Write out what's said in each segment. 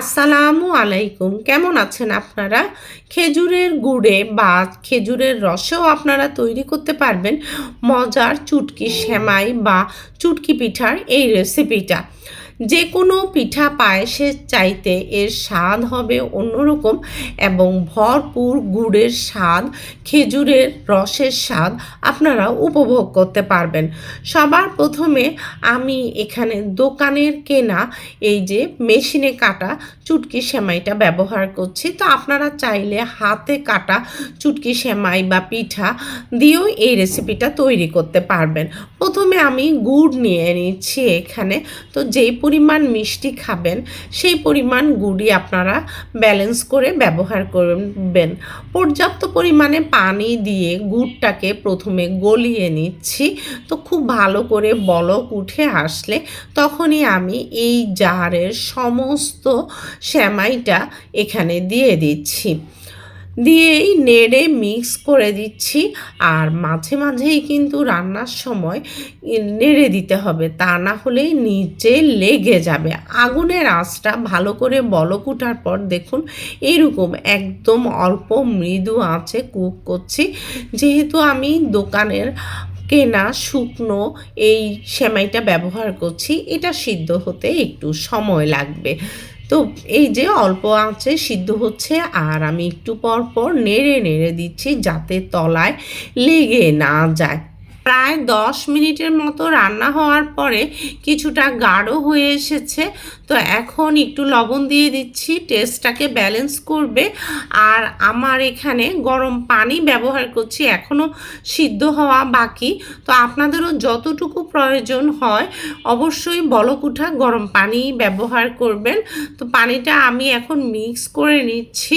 আসসালামু আলাইকুম। কেমন আছেন আপনারা? খেজুরের গুড়ে বা খেজুরের রসেও আপনারা তৈরি করতে পারবেন মজার চুটকি সেমাই বা চুটকি পিঠার এই রেসিপিটা যে কোনো পিঠা পায়েসের চাইতে এর স্বাদ হবে অন্যরকম এবং ভরপুর গুড়ের স্বাদ, খেজুরের রসের স্বাদ আপনারা উপভোগ করতে পারবেন। সবার প্রথমে আমি এখানে দোকানের কেনা এই যে মেশিনে কাটা চুটকি সেমাইটা ব্যবহার করছি। তো আপনারা চাইলে হাতে কাটা চুটকি সেমাই বা পিঠা দিয়েও এই রেসিপিটা তৈরি করতে পারবেন। প্রথমে আমি গুড় নিয়ে নিচ্ছি এখানে। তো যেই পরিমাণ মিষ্টি খাবেন, সেই পরিমাণ গুড়ই আপনারা ব্যালেন্স করে ব্যবহার করবেন। পর্যাপ্ত পরিমাণে পানি দিয়ে গুড়টাকে প্রথমে গলিয়ে নিচ্ছি। তো খুব ভালো করে বলক উঠে আসলে তখনই আমি এই জারের সমস্ত শ্যামাইটা এখানে দিয়ে দিচ্ছি। দিয়েই নেড়ে মিক্স করে দিচ্ছি। আর মাঝে মাঝেই কিন্তু রান্নার সময় নেড়ে দিতে হবে, তা না হলেই নিচে লেগে যাবে। আগুনের আঁচটা ভালো করে বলক উঠার পর দেখুন, এরকম একদম অল্প মৃদু আঁচে কুক করছি। যেহেতু আমি দোকানের কেনা শুকনো এই সেমাইটা ব্যবহার করছি, এটা সিদ্ধ হতে একটু সময় লাগবে। তো এই যে অল্প আঁচে সিদ্ধ হচ্ছে, আর আমি একটু পর পর নেড়ে নেড়ে দিচ্ছি যাতে তলায় লেগে না যায়। প্রায় দশ মিনিটের মতো রান্না হওয়ার পরে কিছুটা গাঢ় হয়ে এসেছে তো এখন একটু লবণ দিয়ে দিচ্ছি টেস্টটাকে ব্যালেন্স করবে। আর আমার এখানে গরম পানি ব্যবহার করছি এখনও সিদ্ধ হওয়া বাকি। তো আপনাদেরও যতটুকু প্রয়োজন হয়, অবশ্যই বলকুঠা গরম পানি ব্যবহার করবেন। তো পানিটা আমি এখন মিক্স করে নিচ্ছি।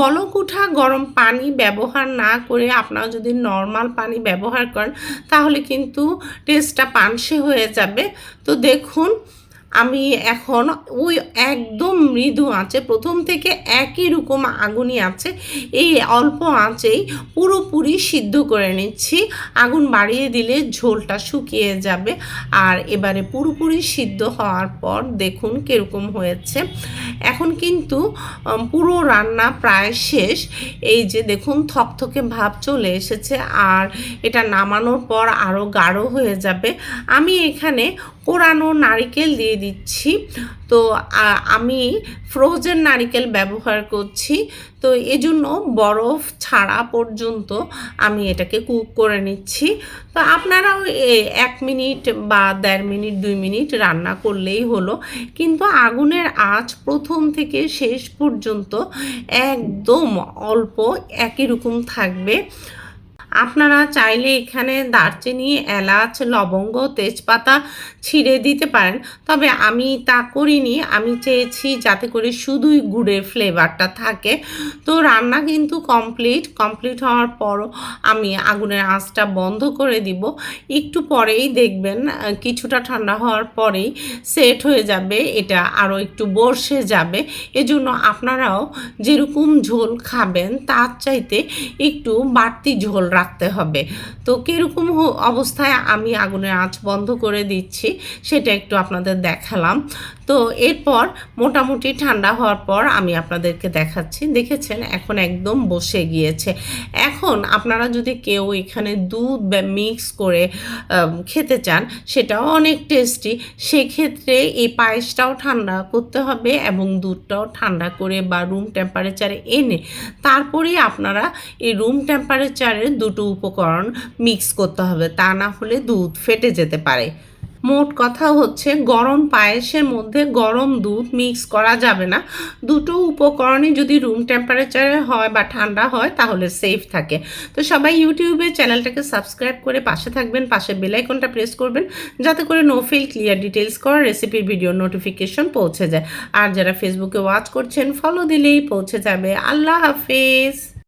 বলকুঠা গরম পানি ব্যবহার না করে আপনারা যদি নর্মাল পানি ব্যবহার করেন, তাহলে কিন্তু টেস্টটা পানসে হয়ে যাবে। তো দেখুন আমি এখন ওই একদম মৃদু আঁচে, প্রথম থেকে একই রকম আগুনই আছে, এই অল্প আঁচেই পুরোপুরি সিদ্ধ করে নিচ্ছি। আগুন বাড়িয়ে দিলে ঝোলটা শুকিয়ে যাবে। আর এবারে পুরোপুরি সিদ্ধ হওয়ার পর দেখুন কীরকম হয়েছে। এখন কিন্তু পুরো রান্না প্রায় শেষ। এই যে দেখুন থকথকে ভাব চলে এসেছে। আর এটা নামানোর পর আরও গাঢ় হয়ে যাবে। আমি এখানে কোরানো নারিকেল দিয়ে দিচ্ছি। তো আমি ফ্রোজেন নারিকেল ব্যবহার করছি। তো, এজন্য বরফ ছাড়া পর্যন্ত আমি এটাকে কুক করে নিচ্ছি। তো, আপনারাও এক মিনিট বা দেড় মিনিট, দুই মিনিট রান্না করলেই হলো। কিন্তু আগুনের আঁচ প্রথম থেকে শেষ পর্যন্ত একদম অল্প একই রকম থাকবে। আপনারা চাইলে এখানে দারচিনি, এলাচ, লবঙ্গ, তেজপাতা ছিঁড়ে দিতে পারেন। তবে আমি তা করিনি। আমি চেয়েছি যাতে করে শুধুই গুড়ের ফ্লেভারটা থাকে। তো রান্না কিন্তু কমপ্লিট কমপ্লিট হওয়ার পরও আমি আগুনের আঁচটা বন্ধ করে দিব। একটু পরেই দেখবেন, কিছুটা ঠান্ডা হওয়ার পরেই সেট হয়ে যাবে। এটা আরও একটু বর্ষে যাবে। এজন্য আপনারাও যেরকম ঝোল খাবেন, তার চাইতে একটু বাড়তি ঝোল রাখতে হবে। তো কীরকম অবস্থায় আমি আগুনের আঁচ বন্ধ করে দিচ্ছি সেটা একটু আপনাদের দেখালাম। তো এরপর মোটামুটি ঠান্ডা হওয়ার পর আমি আপনাদেরকে দেখাচ্ছি। দেখেছেন? এখন একদম বসে গিয়েছে। এখন আপনারা যদি কেউ এখানে দুধ মিক্স করে খেতে চান, সেটাও অনেক টেস্টি। সেক্ষেত্রে এই পায়েসটাও ঠান্ডা করতে হবে এবং দুধটাও ঠান্ডা করে বা রুম টেম্পারেচারে এনে তারপরেই আপনারা এই রুম টেম্পারেচারে দুটো উপকরণ মিক্স করতে হবে, তা না হলে দুধ ফেটে যেতে পারে। মোট কথা হচ্ছে গরম পায়েসের মধ্যে গরম দুধ মিক্স করা যাবে না। দুটো উপকরণই যদি রুম টেম্পারেচারে হয় বা ঠান্ডা হয়, তাহলে সেফ থাকে। তো সবাই ইউটিউবে চ্যানেলটাকে সাবস্ক্রাইব করে পাশে থাকবেন, পাশে বেলাইকনটা প্রেস করবেন, যাতে করে নো ফেল ক্লিয়ার ডিটেলস করা রেসিপির ভিডিও নোটিফিকেশন পৌঁছে যায়। আর যারা ফেসবুকে ওয়াচ করছেন ফলো দিলেই পৌঁছে যাবে। আল্লাহ হাফেজ!